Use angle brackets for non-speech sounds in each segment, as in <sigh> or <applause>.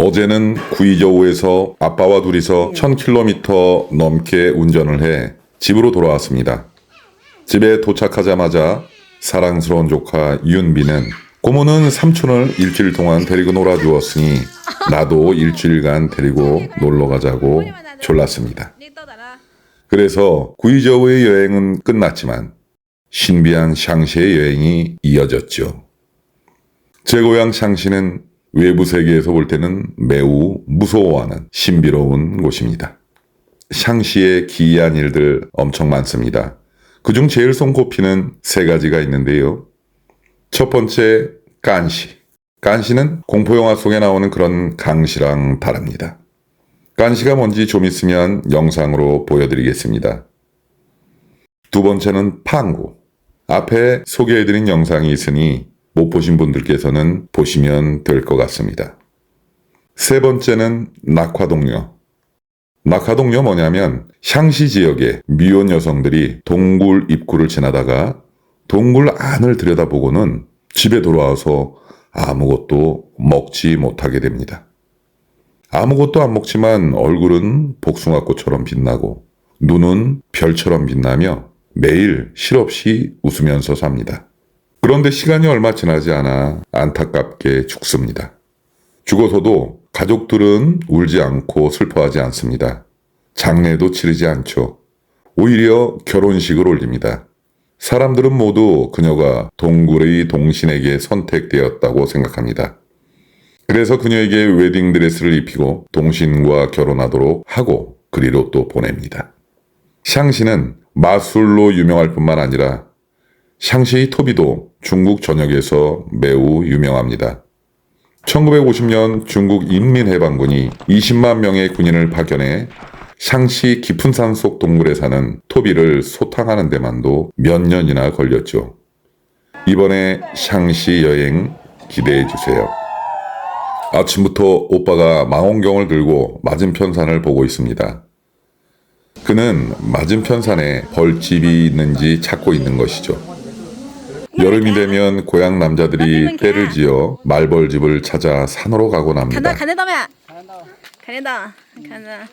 어제는 구이저우에서 아빠와 둘이서 1000km 넘게 운전을 해 집으로 돌아왔습니다. 집에 도착하자마자 사랑스러운 조카 윤비는 고모는 삼촌을 일주일 동안 데리고 놀아주었으니 나도 일주일간 데리고 놀러 가자고 졸랐습니다. 그래서 구이저우의 여행은 끝났지만 신비한 샹시의 여행이 이어졌죠. 제 고향 샹시는 외부 세계에서 볼 때는 매우 무서워하는 신비로운 곳입니다. 샹시의 기이한 일들 엄청 많습니다. 그중 제일 손꼽히는 세 가지가 있는데요. 첫 번째, 깐시. 깐시는 공포영화 속에 나오는 그런 강시랑 다릅니다. 깐시가 뭔지 좀 있으면 영상으로 보여드리겠습니다. 두 번째는 팡구. 앞에 소개해드린 영상이 있으니 못 보신 분들께서는 보시면 될 것 같습니다. 세 번째는 낙화동료. 낙하동료 뭐냐면 샹시 지역의 미혼 여성들이 동굴 입구를 지나다가 동굴 안을 들여다보고는 집에 돌아와서 아무것도 먹지 못하게 됩니다. 아무것도 안 먹지만 얼굴은 복숭아꽃처럼 빛나고 눈은 별처럼 빛나며 매일 실없이 웃으면서 삽니다. 그런데 시간이 얼마 지나지 않아 안타깝게 죽습니다. 죽어서도 가족들은 울지 않고 슬퍼하지 않습니다. 장례도 치르지 않죠. 오히려 결혼식을 올립니다. 사람들은 모두 그녀가 동굴의 동신에게 선택되었다고 생각합니다. 그래서 그녀에게 웨딩드레스를 입히고 동신과 결혼하도록 하고 그리로 또 보냅니다. 샹시는 마술로 유명할 뿐만 아니라 샹시의 토비도 중국 전역에서 매우 유명합니다. 1950년 중국 인민해방군이 20만 명의 군인을 파견해 샹시 깊은 산속 동굴에 사는 토비를 소탕하는 데만도 몇 년이나 걸렸죠. 이번에 샹시 여행 기대해 주세요. 아침부터 오빠가 망원경을 들고 맞은편 산을 보고 있습니다. 그는 맞은편 산에 벌집이 있는지 찾고 있는 것이죠. 여름이 되면 고향 남자들이 때를 지어 말벌집을 찾아 산으로 가곤 합니다. 간다 간다 간다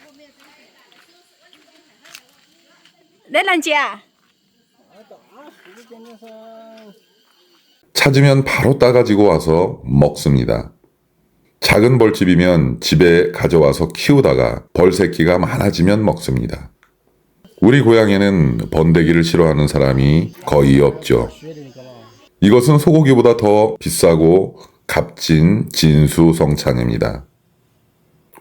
내란지야 찾으면 바로 따가지고 와서 먹습니다. 작은 벌집이면 집에 가져와서 키우다가 벌새끼가 많아지면 먹습니다. 우리 고향에는 번데기를 싫어하는 사람이 거의 없죠. 이것은 소고기보다 더 비싸고 값진 진수 성찬입니다.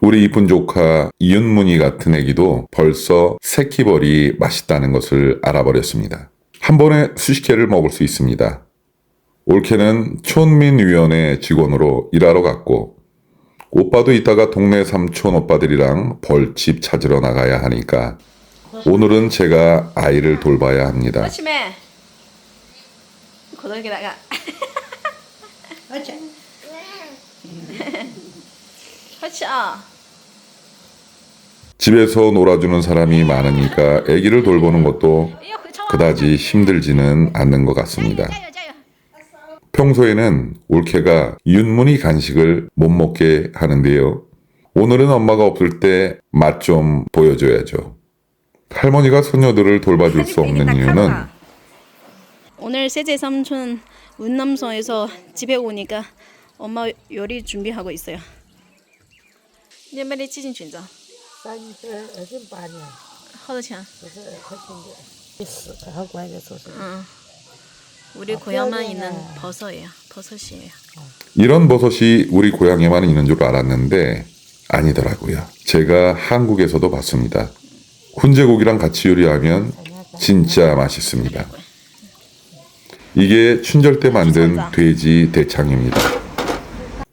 우리 이쁜 조카 이윤문이 같은 애기도 벌써 새끼벌이 맛있다는 것을 알아버렸습니다. 한 번에 수십 개를 먹을 수 있습니다. 올케는 촌민위원회 직원으로 일하러 갔고 오빠도 이따가 동네 삼촌 오빠들이랑 벌집 찾으러 나가야 하니까 오늘은 제가 아이를 돌봐야 합니다. 고등학교 나가. 그렇지. 집에서 놀아주는 사람이 많으니까 아기를 돌보는 것도 그다지 힘들지는 않는 것 같습니다. 평소에는 올케가 윤문이 간식을 못 먹게 하는데요. 오늘은 엄마가 없을 때 맛 좀 보여줘야죠. 할머니가 손녀들을 돌봐줄 수 없는 <laughs> 이유는 오늘 세제 삼촌 운남성에서 집에 오니까 엄마 요리 준비하고 있어요. 你买的几斤菌子？三十二斤八两，好多钱？四十二块钱的，第四个好乖的说是。 응. 우리 고향만 있는 버섯이에요. 버섯이에요. 이런 버섯이 우리 고향에만 있는 줄 알았는데 아니더라고요. 제가 한국에서도 봤습니다. 훈제고기랑 같이 요리하면 진짜 맛있습니다. 이게 춘절 때 만든 돼지 대창입니다.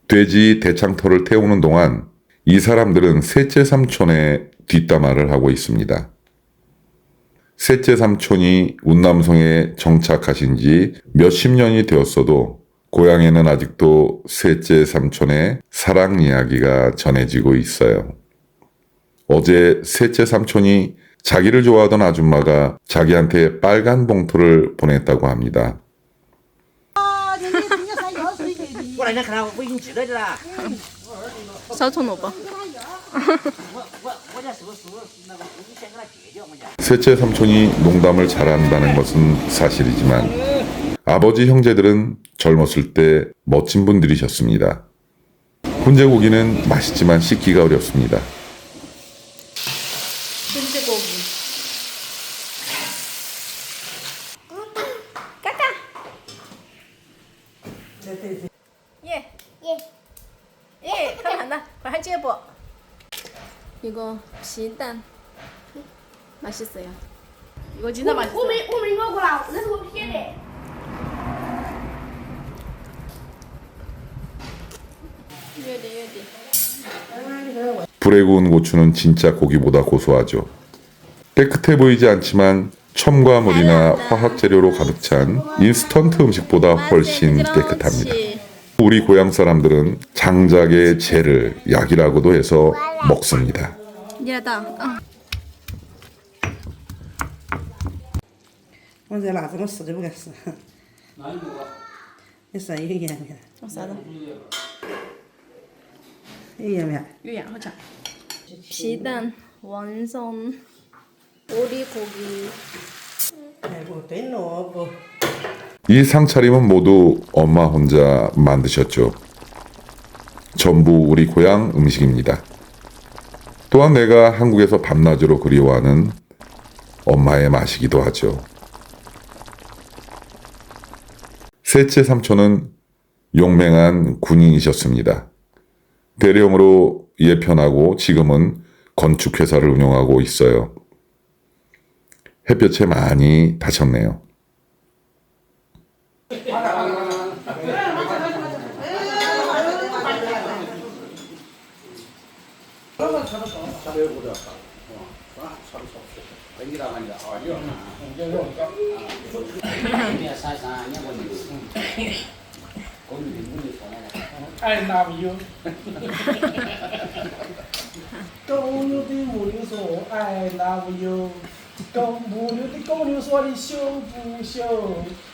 돼지 대창털을 태우는 동안 이 사람들은 셋째 삼촌의 뒷담화를 하고 있습니다. 셋째 삼촌이 운남성에 정착하신 지 몇십 년이 되었어도 고향에는 아직도 셋째 삼촌의 사랑 이야기가 전해지고 있어요. 어제 셋째 삼촌이 자기를 좋아하던 아줌마가 자기한테 빨간 봉투를 보냈다고 합니다. 过来，那看到我已经记得的啦。 사촌 오빠. 셋째 삼촌이 농담을 잘한다는 것은 사실이지만 아버지 형제들은 젊었을 때 멋진 분들이셨습니다. 훈제고기는 맛있지만 씻기가 어렵습니다. 훈제고기. 까까. 이거 비단 맛있어요. 이거 진짜 我 맛있어요. 没我没摸过啦，那是我骗的。 유디 유디. 불에 구운 고추는 진짜 고기보다 고소하죠. 깨끗해 보이지 않지만 첨과 물이나 화학 재료로 가득 찬 인스턴트 음식보다 훨씬 깨끗합니다. 우리 고향 사람들은 장작의 재를 약이라고도 해서 먹습니다. 야다. 어. 오늘 라드로 쓰지 보겠어. 있어 유양이야. 어 싸다. 유양이야. 유양 허자. 비단 완성 오리 고기. 아이고 또 있노 뭐. 이 상차림은 모두 엄마 혼자 만드셨죠. 전부 우리 고향 음식입니다. 또한 내가 한국에서 밤낮으로 그리워하는 엄마의 맛이기도 하죠. 셋째 삼촌은 용맹한 군인이셨습니다. 대령으로 예편하고 지금은 건축회사를 운영하고 있어요. 햇볕에 많이 다쳤네요. I love you。公牛对母牛说 I love you，公母牛对公牛说你羞不羞？<laughs>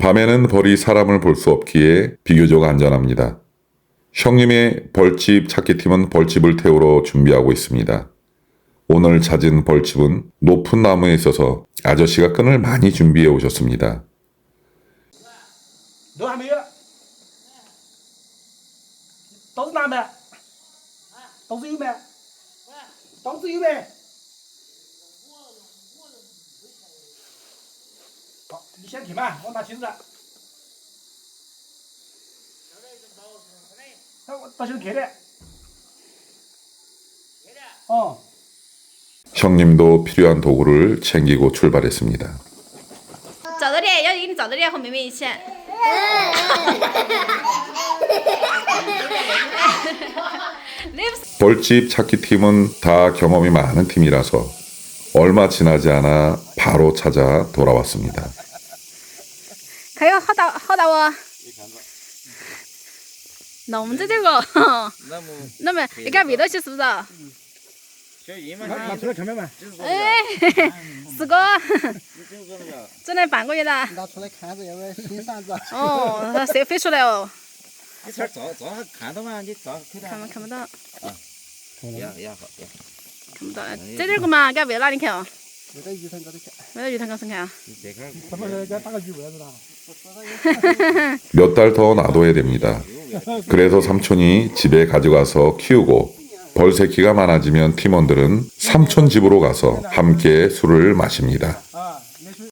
밤에는 벌이 사람을 볼 수 없기에 비교적 안전합니다. 형님의 벌집 찾기 팀은 벌집을 태우러 준비하고 있습니다. 오늘 찾은 벌집은 높은 나무에 있어서 아저씨가 끈을 많이 준비해 오셨습니다. 都还没有。刀子拿没？刀子有没？刀子有没？ 你先听嘛，我拿梯子。那我到现在开的。哦。 형님도 필요한 도구를 챙기고 출발했습니다. 找到点，要给你找到点和妹妹一起。 벌집 <laughs> 찾기 팀은 다 경험이 많은 팀이라서 얼마 지나지 않아 바로 찾아 돌아왔습니다. 可以好大好大哦。那我们在这个，那么那么你看味道去是不是？小姨嘛，拿拿出来看看嘛。哎，四哥，整了半个月了。拿出来看着，要不然新扇子。哦，它射飞出来哦，你这儿照照下看到吗？你照看看到不看不到，呀呀好呀，看不到。在这个嘛，给它喂哪里看哦？喂到鱼塘高头去。喂到鱼塘高头看啊。你这块儿咱们给打个鱼喂子啦。<laughs> 몇 달 더 놔둬야 됩니다. 그래서 삼촌이 집에 가져가서 키우고 벌새끼가 많아지면 팀원들은 삼촌 집으로 가서 함께 술을 마십니다.